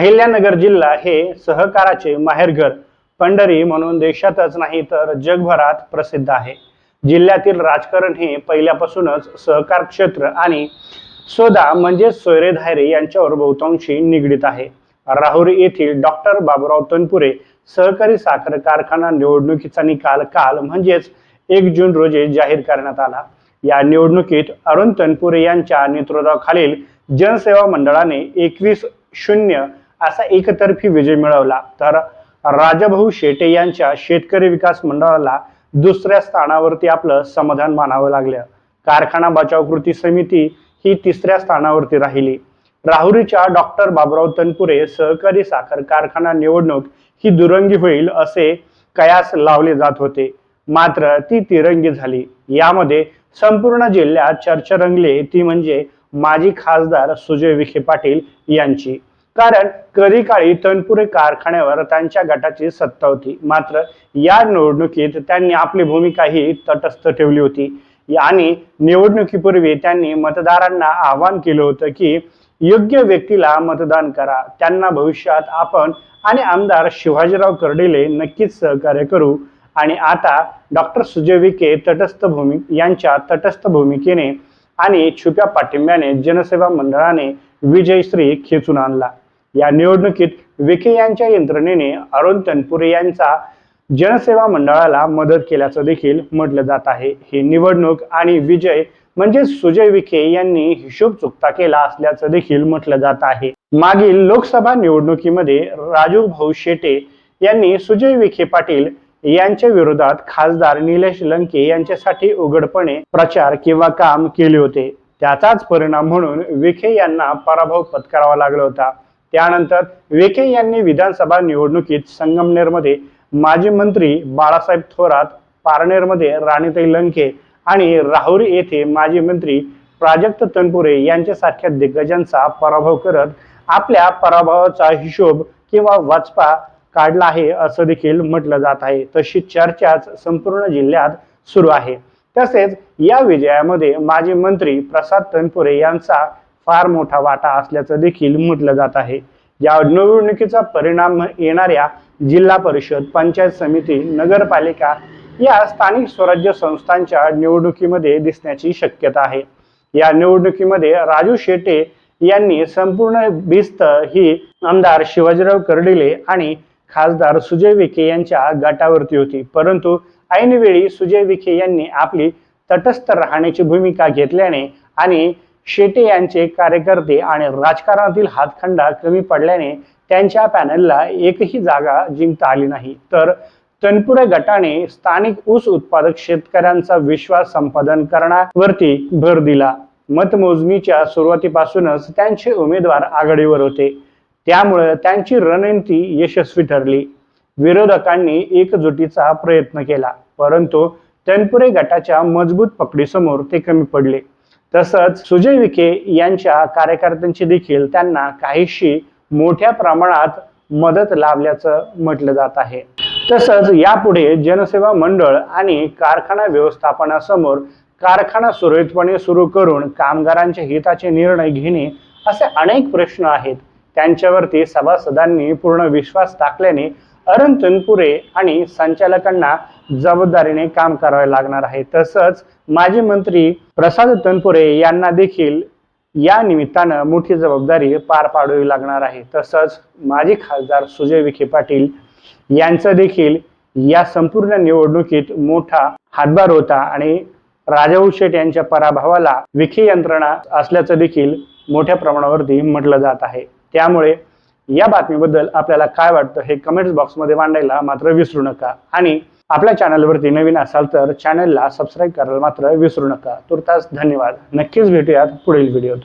अहिल्यानगर जिल्हा हे सहकाराचे माहेरघर पंढरी म्हणून देशातच नाही तर जगभरात प्रसिद्ध आहे. जिल्ह्यातील राजकारण हे पहिल्यापासूनच सहकार क्षेत्र आणि सोदा म्हणजे सोयरे धायरे यांच्यावर बहुतांशी निगडीत आहे. राहुरी येथील डॉक्टर बाबुराव तनपुरे सहकारी साखर कारखाना निवडणुकीचा निकाल काल म्हणजेच एक जून रोजी जाहीर करण्यात आला. या निवडणुकीत अरुण तनपुरे यांच्या नेतृत्वाखालील जनसेवा मंडळाने एकवीस शून्य असा एकतर्फी विजय मिळवला. तर राजाभाऊ शेटे यांच्या शेतकरी विकास मंडळाला दुसऱ्या स्थानावरती आपलं समाधान मानावं लागलं. कारखाना बचाव कृती समिती ही तिसऱ्या स्थानावरती राहिली. राहुरीच्या डॉक्टर बाबराव तनपुरे सहकारी साखर कारखाना निवडणूक ही दुरंगी होईल असे कयास लावले जात होते. मात्र ती तिरंगी झाली. यामध्ये संपूर्ण जिल्ह्यात चर्चा रंगली ती म्हणजे माजी खासदार सुजय विखे पाटील यांची. कारण कधी काळी तनपुरे कारखान्यावर त्यांच्या गटाची सत्ता होती. मात्र या निवडणुकीत त्यांनी आपली भूमिका ही तटस्थ ठेवली होती. आणि निवडणुकीपूर्वी त्यांनी मतदारांना आवाहन केलं होतं की योग्य व्यक्तीला मतदान करा. त्यांना भविष्यात आपण आणि आमदार शिवाजीराव कर्डिले नक्कीच सहकार्य करू. आणि आता डॉक्टर सुजय विखे तटस्थ भूमी यांच्या तटस्थ भूमिकेने आणि छुप्या पाठिंब्याने जनसेवा मंडळाने विजयश्री खेचून आणला. या निवडणुकीत विखे यांच्या यंत्रणेने अरुण तनपुरे यांचा जनसेवा मंडळाला मदत केल्याचं देखील म्हटलं जात आहे. ही निवडणूक आणि विजय म्हणजे सुजय विखे यांनी हिशोब चुकता केला असल्याचं देखील म्हटलं जात आहे. मागील लोकसभा निवडणुकीमध्ये राजू भाऊ शेटे यांनी सुजय विखे पाटील यांच्या विरोधात खासदार निलेश लंके यांच्यासाठी उघडपणे प्रचार किंवा काम केले होते. त्याचाच परिणाम म्हणून विखे यांना पराभव पत्करावा लागला होता. त्यानंतर विखे यांनी विधानसभा निवडणुकीत संगमनेरमध्ये माजी मंत्री बाळासाहेब थोरात पारनेरमध्ये राणीताई लंके आणि राहुरी येथे माजी मंत्री प्राजक्त तनपुरे यांच्यासारख्या दिग्गजांचा पराभव करत आपल्या पराभवाचा हिशोब किंवा वाचपा काढला आहे असं देखील म्हटलं जात आहे. तशी चर्चाच संपूर्ण जिल्ह्यात सुरू आहे. तसेच या विजयामध्ये माजी मंत्री प्रसाद तनपुरे यांचा फार मोठा वाटा असल्याचं देखील म्हटलं जात आहे. या निवडणुकीचा परिणाम येणाऱ्या जिल्हा परिषद पंचायत समिती नगरपालिका या स्थानिक स्वराज्य संस्थांच्या निवडणुकीमध्ये दिसण्याची शक्यता आहे. या निवडणुकीमध्ये राजू शेटे यांनी संपूर्ण भिस्त ही आमदार शिवाजीराव कर्डिले आणि खासदार सुजय विखे यांच्या गटावरती होती. परंतु ऐनवेळी सुजय विखे यांनी आपली तटस्थ राहण्याची भूमिका घेतल्याने आणि शेटे यांचे कार्यकर्ते आणि राजकारणातील हातखंडा कमी पडल्याने त्यांच्या पॅनलला एकही जागा जिंकता आली नाही. तर तनपुरे गटाने स्थानिक ऊस उत्पादक शेतकऱ्यांचा विश्वास संपादन करण्यावरती भर दिला. मतमोजणीच्या सुरुवातीपासूनच त्यांचे उमेदवार आघाडीवर होते. त्यामुळे त्यांची रणनीती यशस्वी ठरली. विरोधकांनी एकजुटीचा प्रयत्न केला परंतु तनपुरे गटाच्या मजबूत पकडीसमोर ते कमी पडले. तसंच सुजय विखे यांच्या कार्यकर्त्यांची देखील त्यांना काहीशी मोठ्या प्रमाणात मदत लाभल्याचं म्हटलं जात आहे. तसंच यापुढे जनसेवा मंडळ आणि कारखाना व्यवस्थापनासमोर कारखाना सुरळीतपणे सुरू करून कामगारांच्या हिताचे निर्णय घेणे असे अनेक प्रश्न आहेत. त्यांच्यावरती सभासदांनी पूर्ण विश्वास टाकल्याने अरुण तनपुरे आणि संचालकांना जबाबदारीने काम करावे लागणार आहे. तसंच माजी मंत्री प्रसाद तनपुरे यांना देखील या निमित्तानं मोठी जबाबदारी पार पाडावी लागणार आहे. तसंच माजी खासदार सुजय विखे पाटील यांचं देखील या संपूर्ण निवडणुकीत मोठा हातभार होता आणि राजाऊ शेठ यांच्या पराभवाला विखे यंत्रणा असल्याचं देखील मोठ्या प्रमाणावरती म्हटलं जात आहे. त्यामुळे या बातमीबद्दल आपल्याला काय वाटतं हे कमेंट्स बॉक्समध्ये मांडायला मात्र विसरू नका. आणि आपल्या चॅनलवरती नवीन असाल तर चॅनलला सबस्क्राईब करायला मात्र विसरू नका. तुर्तास धन्यवाद. नक्कीच भेटूयात पुढील व्हिडिओत